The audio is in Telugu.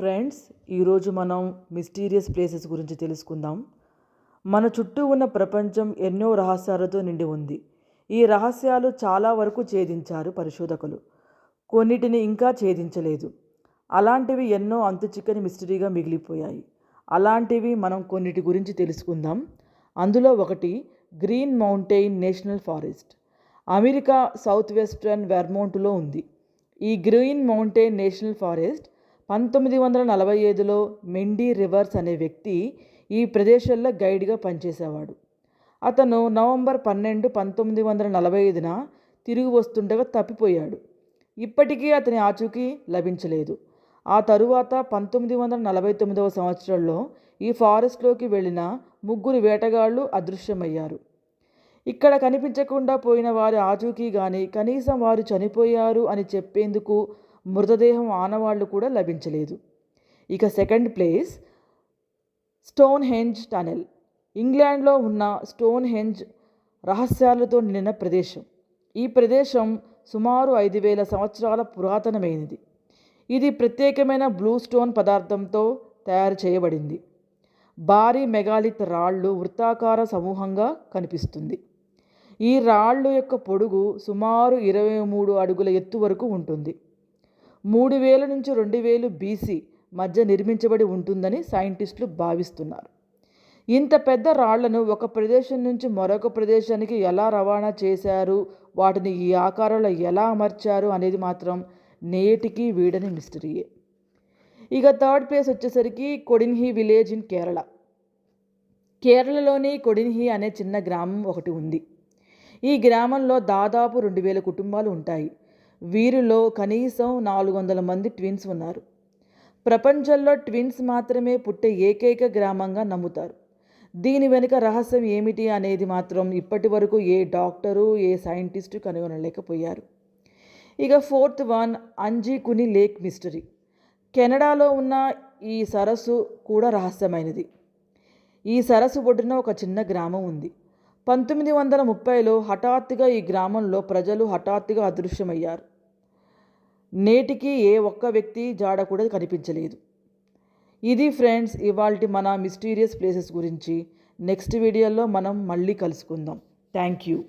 ఫ్రెండ్స్ ఈరోజు మనం మిస్టీరియస్ ప్లేసెస్ గురించి తెలుసుకుందాం. మన చుట్టూ ఉన్న ప్రపంచం ఎన్నో రహస్యాలతో నిండి ఉంది. ఈ రహస్యాలు చాలా వరకు ఛేదించారు పరిశోధకులు. కొన్నిటిని ఇంకా ఛేదించలేదు. అలాంటివి ఎన్నో అంతు చిక్కని మిస్టరీగా మిగిలిపోయాయి. అలాంటివి మనం కొన్నిటి గురించి తెలుసుకుందాం. అందులో ఒకటి Green Mountain National Forest. America south western వెర్మౌంట్లో ఉంది. ఈ గ్రీన్ మౌంటైన్ నేషనల్ ఫారెస్ట్ పంతొమ్మిది వందల నలభై ఐదులో మెండీ రివర్స్ అనే వ్యక్తి ఈ ప్రదేశంలో గైడ్గా పనిచేసేవాడు. అతను నవంబర్ పన్నెండు పంతొమ్మిది వందల నలభై ఐదున తిరిగి వస్తుండగా తప్పిపోయాడు. ఇప్పటికీ అతని ఆచూకీ లభించలేదు. ఆ తరువాత పంతొమ్మిది వందల నలభై తొమ్మిదవ సంవత్సరంలో ఈ ఫారెస్ట్లోకి వెళ్ళిన ముగ్గురు వేటగాళ్ళు అదృశ్యమయ్యారు. ఇక్కడ కనిపించకుండా పోయిన వారి ఆచూకీ కానీ కనీసం వారు చనిపోయారు అని చెప్పేందుకు మృతదేహం ఆనవాళ్ళు కూడా లభించలేదు. ఇక second place stone henge tunnel. ఇంగ్లాండ్లో ఉన్న స్టోన్ హెంజ్ రహస్యాలతో నిండిన ప్రదేశం. ఈ ప్రదేశం సుమారు ఐదు వేల సంవత్సరాల పురాతనమైనది. ఇది ప్రత్యేకమైన బ్లూ స్టోన్ పదార్థంతో తయారు చేయబడింది. భారీ మెగాలిత్ రాళ్ళు వృత్తాకార సమూహంగా కనిపిస్తుంది. ఈ రాళ్ళు యొక్క పొడుగు సుమారు ఇరవై మూడు అడుగుల ఎత్తు వరకు ఉంటుంది. మూడు వేల నుంచి రెండు వేలు బీసీ మధ్య నిర్మించబడి ఉంటుందని సైంటిస్టులు భావిస్తున్నారు. ఇంత పెద్ద రాళ్ళను ఒక ప్రదేశం నుంచి మరొక ప్రదేశానికి ఎలా రవాణా చేశారు? వాటిని ఈ ఆకారంలో ఎలా అమర్చారు? అనేది మాత్రం నేటికి వీడని మిస్టరీయే. ఇక థర్డ్ ప్లేస్ వచ్చేసరికి కొడిన్హి విలేజ్ ఇన్ కేరళ. కేరళలోని కొడిన్హి అనే చిన్న గ్రామం ఒకటి ఉంది. ఈ గ్రామంలో దాదాపు రెండు వేల కుటుంబాలు ఉంటాయి. వీరిలో కనీసం నాలుగు వందల మంది ట్విన్స్ ఉన్నారు. ప్రపంచంలో ట్విన్స్ మాత్రమే పుట్టే ఏకైక గ్రామంగా నమ్ముతారు. దీని వెనుక రహస్యం ఏమిటి అనేది మాత్రం ఇప్పటి వరకు ఏ డాక్టరు ఏ సైంటిస్టు కనుగొనలేకపోయారు. ఇక fourth one Anjikuni lake mystery. కెనడాలో ఉన్న ఈ సరస్సు కూడా రహస్యమైనది. ఈ సరస్సు ఒడ్డున ఒక చిన్న గ్రామం ఉంది. పంతొమ్మిది వందల ముప్పైలో హఠాత్తుగా ఈ గ్రామంలో ప్రజలు హఠాత్తుగా అదృశ్యమయ్యారు. నేటికి ఏ ఒక్క వ్యక్తి జాడ కూడా కనిపించలేదు. ఇది ఫ్రెండ్స్ ఇవాళ మన మిస్టీరియస్ ప్లేసెస్ గురించి. నెక్స్ట్ వీడియోలో మనం మళ్ళీ కలుసుకుందాం. Thank you.